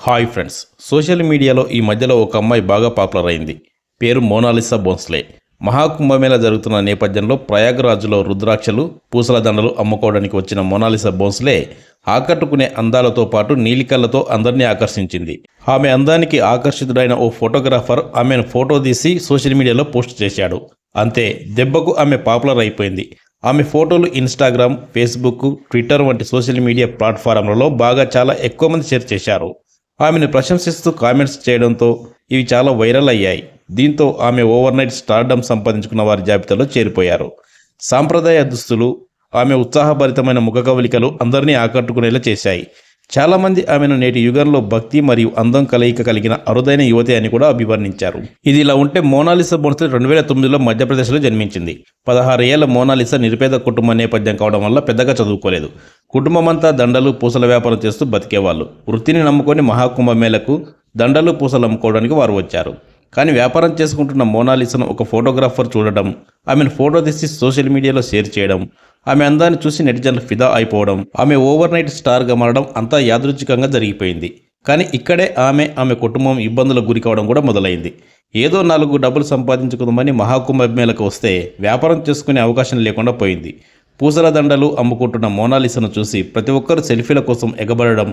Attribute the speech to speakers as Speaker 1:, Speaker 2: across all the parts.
Speaker 1: Hi friends social మీడియాలో ఈ మధ్యలో ఒక అమ్మాయి బాగా పాపులర్ అయింది. పేరు మోనాలిసా బోన్స్లే. మహాకుంభమేళ జరుగుతున్న నేపథ్యంలో ప్రయాగరాజులో రుద్రాక్షలు పూసల దండలు అమ్ముకోవడానికి వచ్చిన మోనాలిసా బోన్స్లే ఆకట్టుకునే అందాలతో పాటు నీలికళ్ళతో అందరినీ ఆకర్షించింది. ఆమె అందానికి ఆకర్షితుడైన ఓ ఫోటోగ్రాఫర్ ఆమెను ఫోటో తీసి సోషల్ మీడియాలో పోస్ట్ చేశాడు. అంతే దెబ్బకు ఆమె పాపులర్ అయిపోయింది. ఆమె ఫోటోలు ఇన్స్టాగ్రామ్ ఫేస్బుక్ ట్విట్టర్ వంటి సోషల్ మీడియా ప్లాట్ఫారంలలో బాగా చాలా ఎక్కువ మంది షేర్ చేశారు. ఆమెను ప్రశంసిస్తూ కామెంట్స్ చేయడంతో ఇవి చాలా వైరల్ అయ్యాయి. దీంతో ఆమె ఓవర్ నైట్ స్టార్డమ్ సంపాదించుకున్న వారి జాబితాలో చేరిపోయారు. సాంప్రదాయ దుస్తులు ఆమె ఉత్సాహభరితమైన ముఖ కవలికలు అందరినీ ఆకట్టుకునేలా చేశాయి. చాలామంది ఆమెను నేటి యుగంలో భక్తి మరియు అందం కలయిక కలిగిన అరుదైన యువతి అని కూడా అభివర్ణించారు. ఇది ఇలా ఉంటే మోనాలిసా బోన్స్లే రెండు వేల తొమ్మిదిలో మధ్యప్రదేశ్లో జన్మించింది. పదహారు ఏళ్ళ మోనాలిసా నిరుపేద కుటుంబ నేపథ్యం కావడం వల్ల పెద్దగా చదువుకోలేదు. కుటుంబమంతా దండలు పూసల వ్యాపారం చేస్తూ బతికేవాళ్ళు. వృత్తిని నమ్ముకొని మహాకుంభమేళకు దండలు పూసలు అమ్ముకోవడానికి వారు వచ్చారు. కానీ వ్యాపారం చేసుకుంటున్న మోనాలిసాను ఒక ఫోటోగ్రాఫర్ చూడడం ఆమెను ఫోటో తీసి సోషల్ మీడియాలో షేర్ చేయడం ఆమె అందాన్ని చూసి నెటిజన్లు ఫిదా అయిపోవడం ఆమె ఓవర్ నైట్ స్టార్గా మారడం అంతా యాదృచ్ఛికంగా జరిగిపోయింది. కానీ ఇక్కడే ఆమె ఆమె కుటుంబం ఇబ్బందులకు గురి కావడం కూడా మొదలైంది. ఏదో నాలుగు డబ్బులు సంపాదించుకుందామని మహాకుంభమేళకు వస్తే వ్యాపారం చేసుకునే అవకాశం లేకుండా పోయింది. పూసల దండలు అమ్ముకుంటున్న మోనాలిసను చూసి ప్రతి ఒక్కరు సెల్ఫీల కోసం ఎగబడడం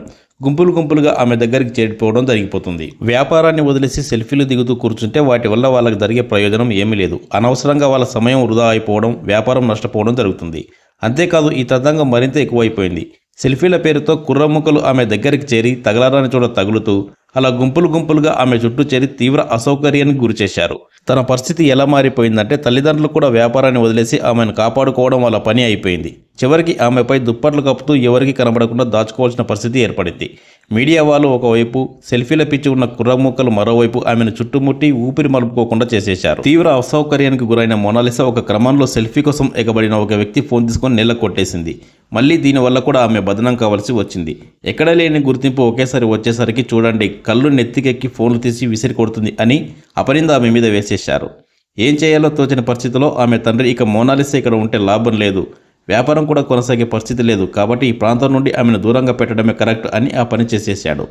Speaker 1: గుంపులు గుంపులుగా ఆమె దగ్గరికి చేరిపోవడం జరిగిపోతుంది. వ్యాపారాన్ని వదిలేసి సెల్ఫీలు దిగుతూ కూర్చుంటే వాటి వల్ల వాళ్ళకి జరిగే ప్రయోజనం ఏమీ లేదు. అనవసరంగా వాళ్ళ సమయం వృధా అయిపోవడం వ్యాపారం నష్టపోవడం జరుగుతుంది. అంతేకాదు ఈ తతంగం మరింత ఎక్కువైపోయింది. సెల్ఫీల పేరుతో కుర్రముక్కలు ఆమె దగ్గరికి చేరి తగలరాని చోట తగులుతూ అలా గుంపులు గుంపులుగా ఆమె చుట్టూ చేరి తీవ్ర అసౌకర్యానికి గురిచేశారు. తన పరిస్థితి ఎలా మారిపోయిందంటే తల్లిదండ్రులు కూడా వ్యాపారాన్ని వదిలేసి ఆమెను కాపాడుకోవడం వాళ్ళ పని అయిపోయింది. చివరికి ఆమెపై దుప్పట్లు కప్పుతూ ఎవరికి కనబడకుండా దాచుకోవాల్సిన పరిస్థితి ఏర్పడింది. మీడియా వాళ్ళు ఒకవైపు సెల్ఫీల పిచ్చి ఉన్న కుర్రముక్కలు మరోవైపు ఆమెను చుట్టుముట్టి ఊపిరి మలుపుకోకుండా చేసేశారు. తీవ్ర అసౌకర్యానికి గురైన మొనాలిసా ఒక క్రమంలో సెల్ఫీ కోసం ఎగబడిన ఒక వ్యక్తి ఫోన్ తీసుకొని నెల కొట్టేసింది. మళ్ళీ దీనివల్ల కూడా ఆమె బదనం కావాల్సి వచ్చింది. ఎక్కడ లేని గుర్తింపు ఒకేసారి వచ్చేసరికి చూడండి కళ్ళు నెత్తికెక్కి ఫోన్లు తీసి విసిరి కొడుతుంది అని అపరింద ఆమె మీద వేసేశారు. ఏం చేయాలో తోచిన పరిస్థితిలో ఆమె తండ్రి ఇక మోనాలిసా ఇక్కడ ఉంటే లాభం లేదు. వ్యాపారం కూడా కొనసాగే పరిస్థితి లేదు కాబట్టి ఈ ప్రాంతం నుండి ఆమెను దూరంగా పెట్టడమే కరెక్ట్ అని ఆ పని చేసేశాడు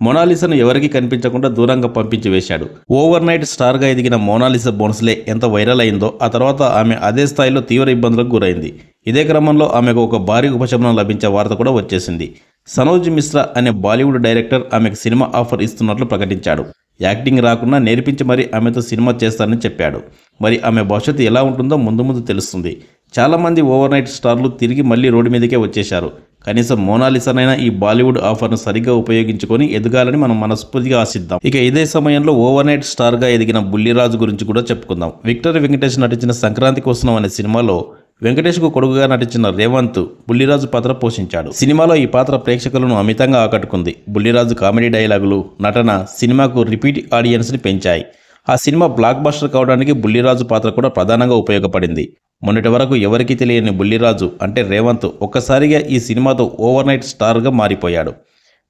Speaker 1: మోనాలిసాను ఎవరికీ కనిపించకుండా దూరంగా పంపించి వేశాడు. ఓవర్ నైట్ స్టార్గా ఎదిగిన మోనాలిసా బోన్స్లే ఎంత వైరల్ అయిందో ఆ తర్వాత ఆమె అదే స్థాయిలో తీవ్ర ఇబ్బందులకు గురైంది. ఇదే క్రమంలో ఆమెకు ఒక భారీ ఉపశమనం లభించే వార్త కూడా వచ్చేసింది. సనోజ్ మిశ్రా అనే బాలీవుడ్ డైరెక్టర్ ఆమెకు సినిమా ఆఫర్ ఇస్తున్నట్లు ప్రకటించాడు. యాక్టింగ్ రాకుండా నేర్పించి మరీ ఆమెతో సినిమా చేస్తానని చెప్పాడు. మరి ఆమె భవిష్యత్తు ఎలా ఉంటుందో ముందు ముందు తెలుస్తుంది. చాలామంది ఓవర్ నైట్ స్టార్లు తిరిగి మళ్ళీ రోడ్డు మీదకే వచ్చేశారు. కనీసం మోనాలిసానైనా ఈ బాలీవుడ్ ఆఫర్ను సరిగ్గా ఉపయోగించుకొని ఎదగాలని మనం మనస్ఫూర్తిగా ఆశిద్దాం. ఇక ఇదే సమయంలో ఓవర్ నైట్ స్టార్గా ఎదిగిన బుల్లిరాజు గురించి కూడా చెప్పుకుందాం. విక్టర్ వెంకటేష్ నటించిన సంక్రాంతి కోసం అనే సినిమాలో వెంకటేష్కు కొడుకుగా నటించిన రేవంత్ బుల్లిరాజు పాత్ర పోషించాడు. సినిమాలో ఈ పాత్ర ప్రేక్షకులను అమితంగా ఆకట్టుకుంది. బుల్లిరాజు కామెడీ డైలాగులు నటన సినిమాకు రిపీట్ ఆడియన్స్ని పెంచాయి. ఆ సినిమా బ్లాక్ బస్టర్ కావడానికి బుల్లిరాజు పాత్ర కూడా ప్రధానంగా ఉపయోగపడింది. మొన్నటి వరకు ఎవరికీ తెలియని బుల్లిరాజు అంటే రేవంత్ ఒక్కసారిగా ఈ సినిమాతో ఓవర్ నైట్ స్టార్గా మారిపోయాడు.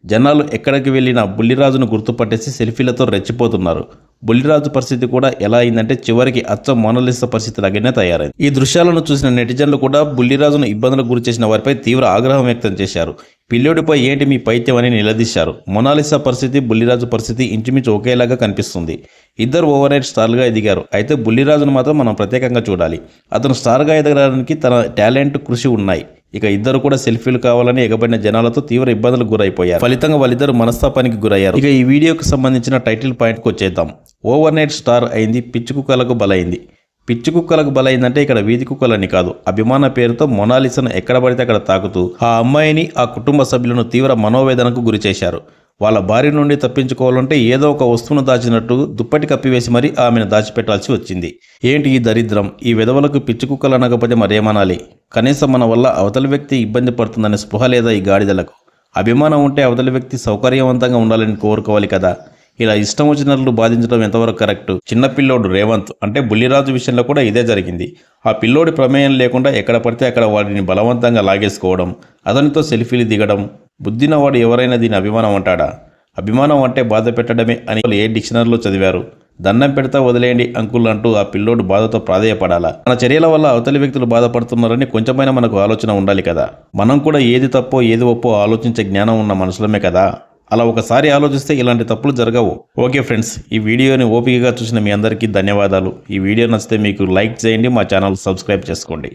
Speaker 1: జనాలు ఎక్కడికి వెళ్ళినా బుల్లిరాజును గుర్తుపట్టేసి సెల్ఫీలతో రెచ్చిపోతున్నారు. బుల్లిరాజు పరిస్థితి కూడా ఎలా అయిందంటే చివరికి అచ్చం మోనలిస పరిస్థితి లాగానే తయారైంది. ఈ దృశ్యాలను చూసిన నెటిజన్లు కూడా బుల్లిరాజును ఇబ్బందులకు గురి చేసిన వారిపై తీవ్ర ఆగ్రహం వ్యక్తం చేశారు. పిల్లోడిపై ఏంటి మీ పైత్యం అని నిలదీశారు. మొనాలిసా పరిస్థితి బుల్లిరాజు పరిస్థితి ఇంచుమించు ఒకేలాగా కనిపిస్తుంది. ఇద్దరు ఓవర్ నైట్ స్టార్గా ఎదిగారు. అయితే బుల్లిరాజును మాత్రం మనం ప్రత్యేకంగా చూడాలి. అతను స్టార్గా ఎదగడానికి తన టాలెంట్ కృషి ఉన్నాయి. ఇక ఇద్దరు కూడా సెల్ఫీలు కావాలని ఎగబడిన జనాలతో తీవ్ర ఇబ్బందులకు గురైపోయారు. ఫలితంగా వాళ్ళిద్దరు మనస్తాపానికి గురయ్యారు. ఇక ఈ వీడియోకి సంబంధించిన టైటిల్ పాయింట్కి వచ్చేద్దాం. ఓవర్ నైట్ స్టార్ అయింది పిచ్చి కుక్కలకు బలైంది. పిచ్చి కుక్కలకు బలైందంటే ఇక్కడ వీధి కుక్కలని కాదు. అభిమాన పేరుతో మొనాలిసను ఎక్కడ పడితే అక్కడ తాకుతూ ఆ అమ్మాయిని ఆ కుటుంబ సభ్యులను తీవ్ర మనోవేదనకు గురి చేశారు వాళ్ళ భార్య నుండి తప్పించుకోవాలంటే ఏదో ఒక వస్తువును దాచినట్టు దుప్పటి కప్పివేసి మరీ ఆమెను దాచిపెట్టాల్సి వచ్చింది. ఏంటి ఈ దరిద్రం? ఈ విధవలకు పిచ్చుకుక్కలు అనకపోతే మరేమనాలి? కనీసం మన వల్ల అవతలి వ్యక్తి ఇబ్బంది పడుతుందనే స్పృహ లేదా ఈ గాడిదలకు? అభిమానం ఉంటే అవతలి వ్యక్తి సౌకర్యవంతంగా ఉండాలని కోరుకోవాలి కదా. ఇలా ఇష్టం వచ్చినట్లు బాధించడం ఎంతవరకు కరెక్ట్? చిన్న పిల్లోడు రేవంత్ అంటే బుల్లిరాజు విషయంలో కూడా ఇదే జరిగింది. ఆ పిల్లోడి ప్రమేయం లేకుండా ఎక్కడ పడితే అక్కడ వాడిని బలవంతంగా లాగేసుకోవడం అతనితో సెల్ఫీలు దిగడం బుద్ధినవాడు ఎవరైనా దీని అభిమానం అంటాడా? అభిమానం అంటే బాధ పెట్టడమే అని వాళ్ళు ఏ డిక్షనరీలో చదివారు? దండం పెడతా వదిలేయండి అంకుల్ అంటూ ఆ పిల్లోడు బాధతో ప్రాధేయపడాలా? మన చర్యల వల్ల అవతలి వ్యక్తులు బాధపడుతున్నారని కొంచెమైనా మనకు ఆలోచన ఉండాలి కదా? మనం కూడా ఏది తప్పో ఏది ఒప్పో ఆలోచించే జ్ఞానం ఉన్న మనుషులమే కదా? అలా ఒకసారి ఆలోచిస్తే ఇలాంటి తప్పులు జరగవు. ఓకే ఫ్రెండ్స్ ఈ వీడియోని ఓపికగా చూసిన మీ అందరికీ ధన్యవాదాలు. ఈ వీడియో నచ్చితే మీకు లైక్ చేయండి మా ఛానల్ సబ్స్క్రైబ్ చేసుకోండి.